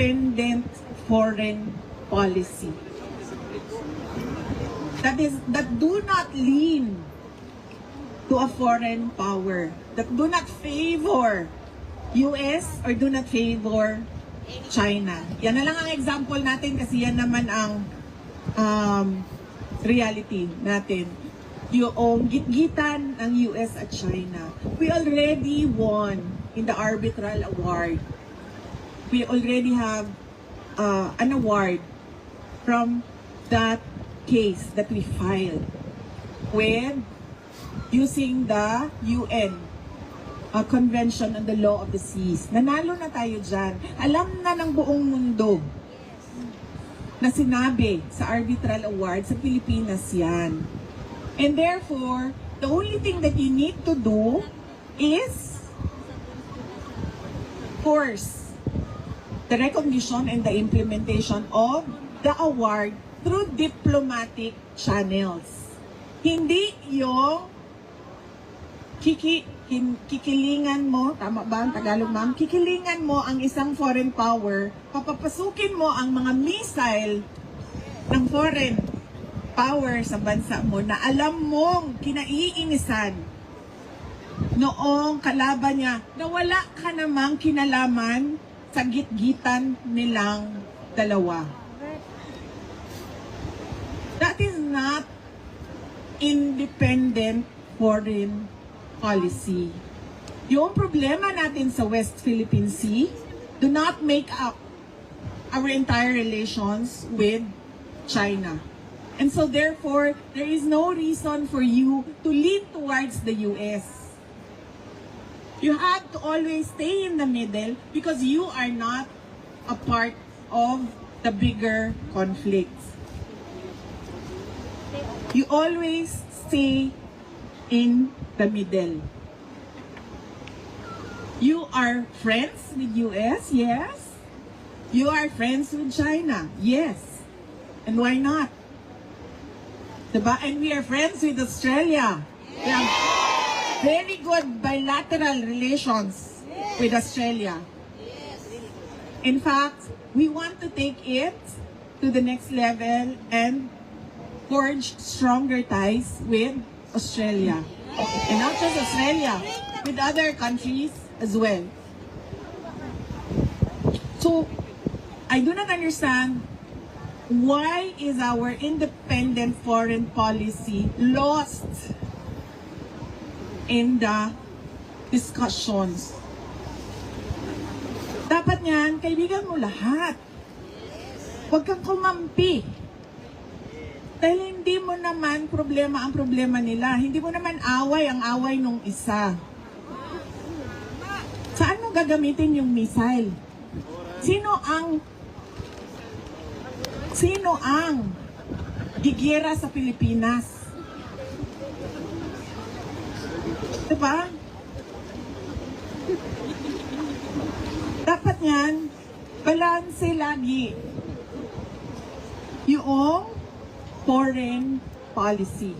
independent foreign policy. That is, that do not lean to a foreign power, that do not favor US or do not favor China. Yan na lang ang example natin kasi yan naman ang um, reality natin. Yung gitgitan ng US at China. We already won in the arbitral award. We already have uh, an award from that case that we filed with using the UN uh, Convention on the Law of the Seas. Nanalo na tayo dyan. Alam na ng buong mundo na sinabi sa arbitral award sa Pilipinas yan. And therefore, the only thing that you need to do is force the recognition and the implementation of the award through diplomatic channels. Hindi yung kiki, kin, kikilingan mo, tama ba ang Tagalog ma'am? Kikilingan mo ang isang foreign power, papapasukin mo ang mga missile ng foreign power sa bansa mo na alam mong kinaiinisan noong kalaban niya na wala ka namang kinalaman sa gitgitan nilang dalawa. That is not independent foreign policy. Yung problema natin sa West Philippine Sea do not make up our entire relations with China. And so therefore, there is no reason for you to lean towards the US. You have to always stay in the middle because you are not a part of the bigger conflicts. You always stay in the middle. You are friends with US, yes. You are friends with China, yes. And why not? Diba? And we are friends with Australia. Have very good bilateral relations with Australia. In fact, we want to take it to the next level and forge stronger ties with Australia. And not just Australia, with other countries as well. So, I do not understand why is our independent foreign policy lost in the discussions. Dapat niyan, kaibigan mo lahat. Huwag kang kumampi. Dahil hindi mo naman problema ang problema nila. Hindi mo naman away ang away nung isa. Saan mo gagamitin yung missile? Sino ang Sino ang gigera sa Pilipinas? Diba? Dapat yan, balanse lagi yung foreign policy.